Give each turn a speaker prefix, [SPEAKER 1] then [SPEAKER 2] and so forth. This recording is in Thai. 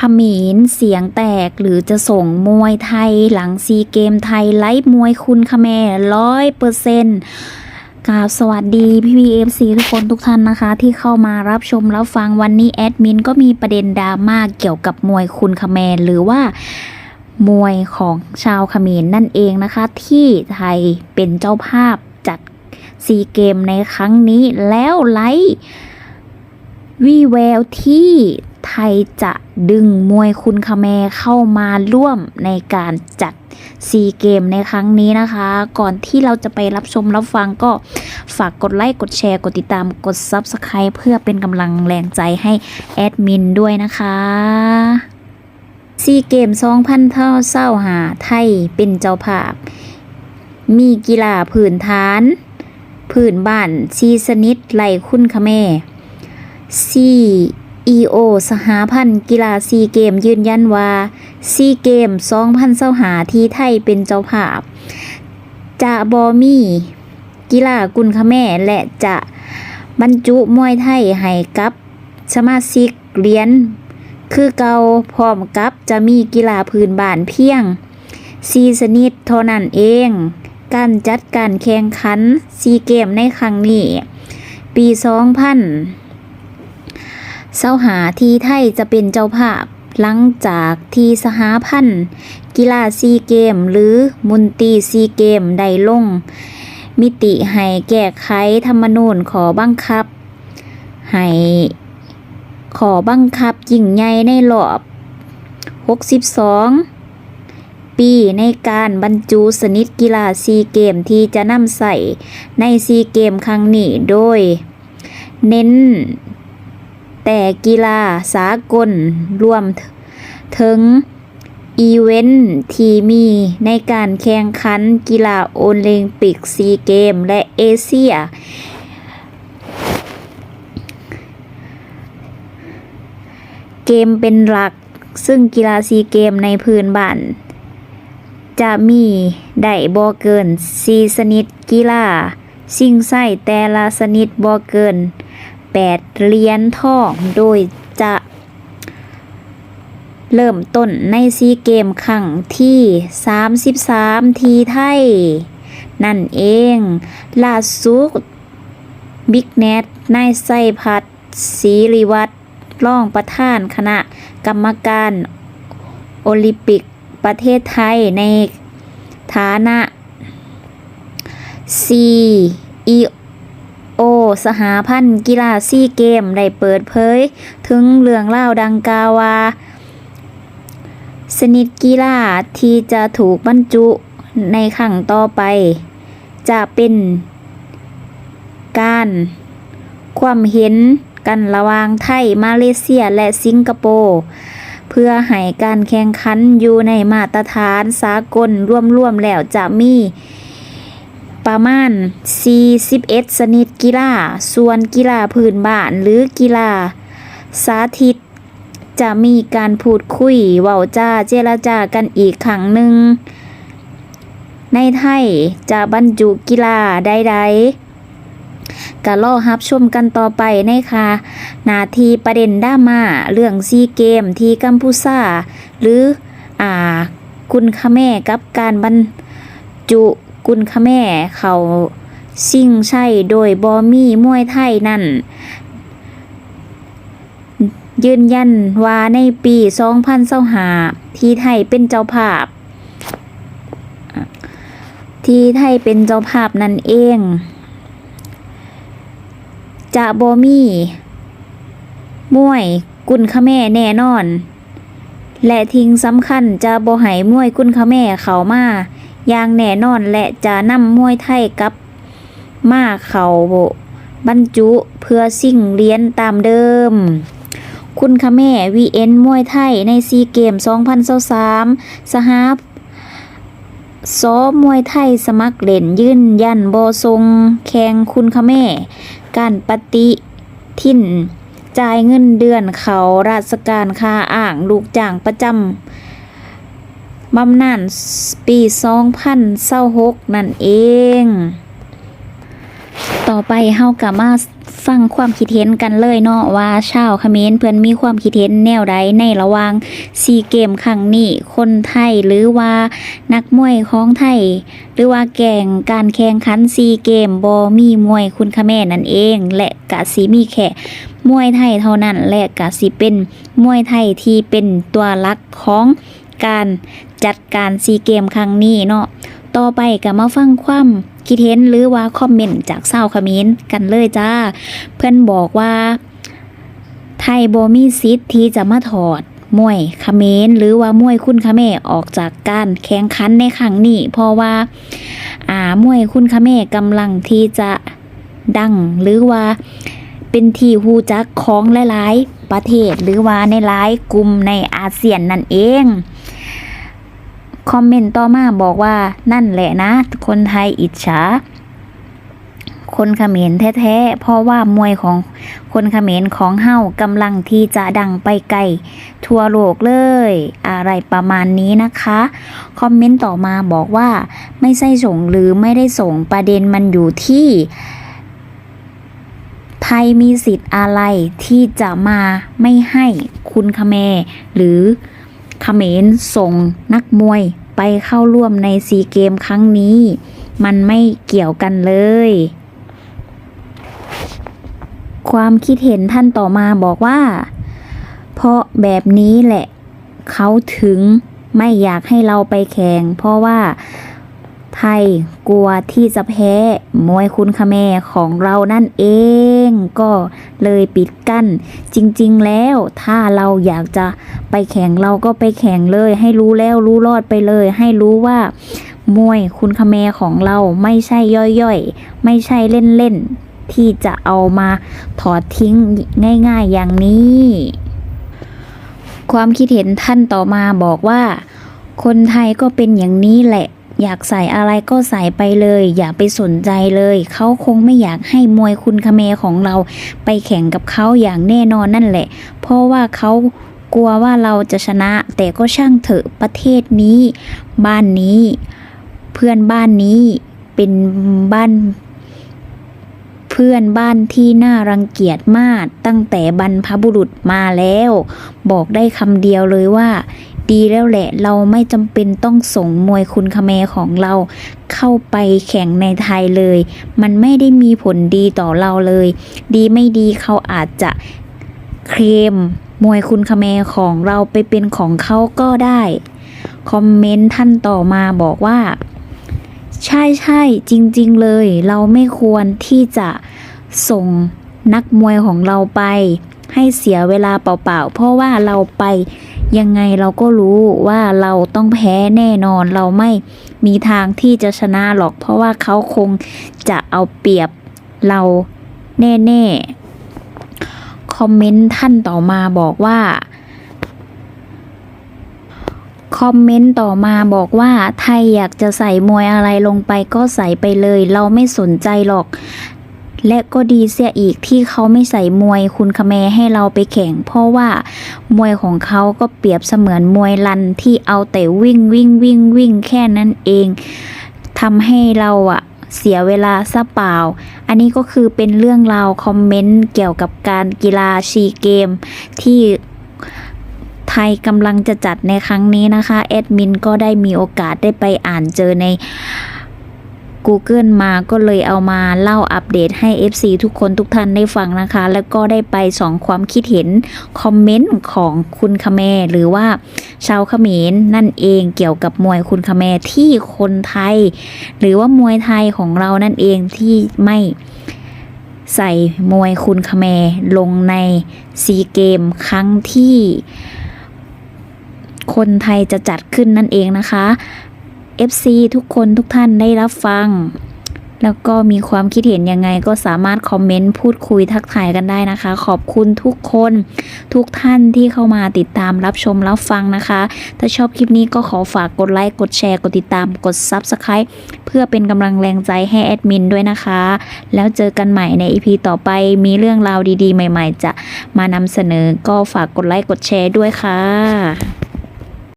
[SPEAKER 1] ขมินเสียงแตกหรือจะส่งมวยไทยหลังซีเกมไทยไลฟ์มวยคุณคแม่ร้อยเปอร์เซ็นต์กราบสวัสดีพี่พีเอฟซีทุกคนทุกท่านนะคะ ที่เข้ามารับชมรับฟังวันนี้แอดมินก็มีประเด็นดราม่าเกี่ยวกับมวยคุณคแมนหรือว่ามวยของชาวเขมรนั่นเองนะคะ ที่ไทยเป็นเจ้าภาพจัดซีเกมในครั้งนี้แล้วไลฟ์วีแววที่ ไทยจะดึงมวยคุณคาแมเข้ามาร่วมในการจัดซีเกมในครั้งนี้นะคะ ก่อนที่เราจะไปรับชมรับฟังก็ฝากกดไลค์ กดแชร์ กดติดตาม กด Subscribe เพื่อเป็นกำลังแรงใจให้แอดมินด้วยนะคะซีเกม2,000เท่าเศร้าหาไทยเป็นเจ้าภาพ มีกีฬาผืนฐาน ผืนบ้านซีสนิทไหลคุณคะแม่ EO สหพันธ์กีฬาซีเกมยืนยันว่าซีเกม2025หาที่ไทยเป็นเจ้าภาพ จะบอมีกีฬากุนคะแม่และจะบรรจุมวยไทยให้กับสมาชิกเรียน คือเกาพร้อมกับจะมีกีฬาพื้นบ้านเพียงซีสนิทเท่านั้นเอง การจัดการแข่งขันซีเกมในครั้งนี้ ปี 2000 เสาหาที่ไทยจะเป็นเจ้าภาพ หลังจากที่สหพันธ์กีฬาซีเกม หรือมุนตีซีเกมได้ลง มิติให้แก้ไขธรรมนูญขอบังคับ ให้ขอบังคับยิ่งใหญ่ในรอบ 62ปีในการบรรจุสนิทกีฬาซีเกมที่จะนำใส่ในซีเกมครั้งนี้โดย เน้น แต่กีฬาสากลรวมถึงอีเวนท์ที่มีในการแข่งขันกีฬาโอลิมปิกซีเกมและเอเชีย เกมเป็นหลักซึ่งกีฬาซีเกมในพื้นบ้าน จะมีได้บ่เกินสีสนิทกีฬาสิ่งใส่แต่ละสนิทบ่เกิน 8เหรียญทองโดยจะเริ่มต้นในซีเกมครั้งที่ 33 ทีไทย นั่นเองล่าสุดบิ๊กเนตนายไซพัฒน์ศรีริวัตรรองประธานคณะกรรมการโอลิมปิกประเทศไทยในฐานะ CEO โอ สหพันธ์กีฬาซีเกม ได้เปิดเผย ถึงเรื่องเล่าดังกล่าวว่า สนิทกีฬาที่จะถูกบรรจุในครั้งต่อไป จะเป็นการความเห็นกันระหว่างไทย มาเลเซียและสิงคโปร์เพื่อให้การแข่งขันอยู่ในมาตรฐานสากลร่วมๆแล้วจะมี ประมาณ 41 ชนิดกีฬา ส่วนกีฬาพื้นบ้านหรือกีฬา สาธิต จะมีการพูดคุยเว้าจ้าเจรจากันอีกครั้งหนึ่ง ในไทยจะบรรจุกีฬาใดๆก็รอรับชมกันต่อไปในค่ะ นาทีประเด็นดรามาเรื่องซีเกมที่กัมพูชาหรือ อ่า คุณคะแม่กับการบรรจุ กุนคะแม่เขาสิ่งใช่โดยบอมี่มวยไทยนั่น ยืนยันว่าในปี2025ที่ไทยเป็นเจ้าภาพ ที่ไทยเป็นเจ้าภาพนั่นเอง จะบอมี่มวยกุนคะแม่แน่นอน และทิ้งสำคัญจะบ่ให้มวยกุนคะแม่เขามา อย่างแน่นอนและจะนำมวยไทยกับมาเขาบรรจุเพื่อสิ่งเลี้ยนตามเดิม คุณคะแม่ VN มวยไทยในซีเกม 2023สหาซ้อมมวยไทยสมัครเล่นยืนยันโบทรงแข่งคุณคะแม่ การปฏิทินจ่ายเงินเดือนเขาราชการค่าอ่างลูกจ้างประจำ บำนาญปี2026นั่นเอง ต่อไปเฮากลับมาฟังความคิดเห็นกันเลยเนาะว่าชาวเขมรเพื่อนมีความคิดเห็นแนวใดในระหว่างซีเกมครั้งนี้คนไทยหรือว่านักมวยของไทย หรือว่าแก่งการแข่งขันซีเกมบอมีมวยคุณคแม่นั่นเอง และกะสีมีแค่มวยไทยเท่านั้นและกะสิเป็นมวยไทยที่เป็นตัวลักของการ จัดการซีเกมครั้งนี้เนาะต่อไปก็มาฟังความคิดเห็นหรือว่าคอมเมนต์จากเศร้าวเขมินกันเลยจ้า เพื่อนบอกว่า ไทยโบมีสิทธิ์ที่จะมาถอดมวยเขมรหรือว่ามวยคุณคเมออกจากการแข่งขันในครั้งนี้ เพราะว่าอ่ามวยคุณคเมกำลังที่จะดังหรือว่าเป็นที่ฮูจักของหลาย ๆ ประเทศหรือว่าในหลายกลุ่มในอาเซียนนั่นเอง คอมเมนต์ต่อมาบอกว่านั่นแหละนะ คนไทยอิจฉา คนเขมรแท้ๆ เพราะว่ามวยของคนเขมรของเฮากำลังที่จะดังไปไกลทั่วโลกเลย อะไรประมาณนี้นะคะ คอมเมนต์ต่อมาบอกว่าไม่ใช่ส่งหรือไม่ได้ส่งประเด็นมันอยู่ที่ ไทยมีสิทธิ์อะไรที่จะมาไม่ให้คุณคเมรหรือเขมรส่งนักมวย ไปเข้าร่วมในซีเกมครั้งนี้ มันไม่เกี่ยวกันเลย ความคิดเห็นท่านต่อมาบอกว่า เพราะแบบนี้แหละ เขาถึงไม่อยากให้เราไปแข่งเพราะว่าไทยกลัวที่จะแพ้มวยคุณคาแมของเรานั่นเอง ก็เลยปิดกั้น จริงๆแล้วถ้าเราอยากจะไปแข่งเราก็ไปแข่งเลย ให้รู้แล้วรู้รอดไปเลย ให้รู้ว่ามวยคุณคาแมของเราไม่ใช่ย่อยๆ ไม่ใช่เล่นๆ ที่จะเอามาถอดทิ้งง่ายๆอย่างนี้ ความคิดเห็นท่านต่อมาบอกว่า คนไทยก็เป็นอย่างนี้แหละ อยากใส่อะไรก็ใส่ไปเลย อย่าไปสนใจเลย เขาคงไม่อยากให้มวยคุณคาเมของเรา ไปแข่งกับเขาอย่างแน่นอนนั่นแหละ เพราะว่าเขากลัวว่าเราจะชนะ แต่ก็ช่างเถอะประเทศนี้ บ้านนี้ เพื่อนบ้านนี้เป็นบ้านเพื่อนบ้านที่น่ารังเกียจมากตั้งแต่บรรพบุรุษมาแล้ว บอกได้คำเดียวเลยว่า ดีแล้วแหละ เราไม่จำเป็นต้องส่งมวยคุณคาเมของเราเข้าไปแข่งในไทยเลย มันไม่ได้มีผลดีต่อเราเลย ดีไม่ดีเขาอาจจะเคลมมวยคุณคาเมของเราไปเป็นของเขาก็ได้ คอมเมนต์ท่านต่อมาบอกว่า ใช่ใช่จริง ๆ เลย เราไม่ควรที่จะส่งนักมวยของเราไป ให้เสียเวลาเปล่าๆ เพราะว่าเราไป ยังไงเราก็รู้ว่าเราต้องแพ้แน่นอนเราไม่มีทางที่จะชนะหรอก เพราะว่าเขาคงจะเอาเปรียบเราแน่ๆ คอมเมนต์ท่านต่อมาบอกว่าคอมเมนต์ต่อมาบอกว่าไทยอยากจะใส่มวยอะไรลงไปก็ใส่ไปเลย เราไม่สนใจหรอก และก็ดีเสียอีกที่เขาไม่ใส่มวยคุณคแมให้เราไปแข่ง เพราะว่ามวยของเขาก็เปรียบเสมือนมวยลันที่เอาแต่วิ่งวิ่งวิ่งวิ่งแค่นั้นเองทำให้เราอะเสียเวลาซะเปล่า อันนี้ก็คือเป็นเรื่องราวคอมเมนต์เกี่ยวกับการกีฬาชีเกม ที่ไทยกำลังจะจัดในครั้งนี้นะคะแอดมินก็ได้มีโอกาสได้ไปอ่านเจอใน Google มาก็เลยเอามาเล่าอัปเดตให้ FC ทุกคนทุกท่านได้ฟังนะคะ แล้วก็ได้ไปสองความคิดเห็น คอมเมนต์ของคุณคาเมหรือว่าชาวเขมรนั่นเองเกี่ยวกับมวยคุณคาเมที่คนไทย หรือว่ามวยไทยของเรานั่นเองที่ไม่ใส่มวยคุณคาเมลงในซีเกมครั้งที่คนไทยจะจัดขึ้นนั่นเองนะคะ FC ทุกคนทุกท่านได้รับฟัง แล้วก็มีความคิดเห็นยังไงก็สามารถคอมเมนต์พูดคุยทักทายกันได้นะคะ ขอบคุณทุกคนทุกท่านที่เข้ามาติดตามรับชมรับฟังนะคะ ถ้าชอบคลิปนี้ก็ขอฝากกดไลค์กดแชร์กดติดตามกด Subscribe เพื่อเป็นกำลังแรงใจให้แอดมินด้วยนะคะ แล้วเจอกันใหม่ใน EP ต่อไปมีเรื่องราวดีๆ ใหม่ ๆ จะมานำเสนอก็ฝากกดไลค์กดแชร์ด้วยค่ะ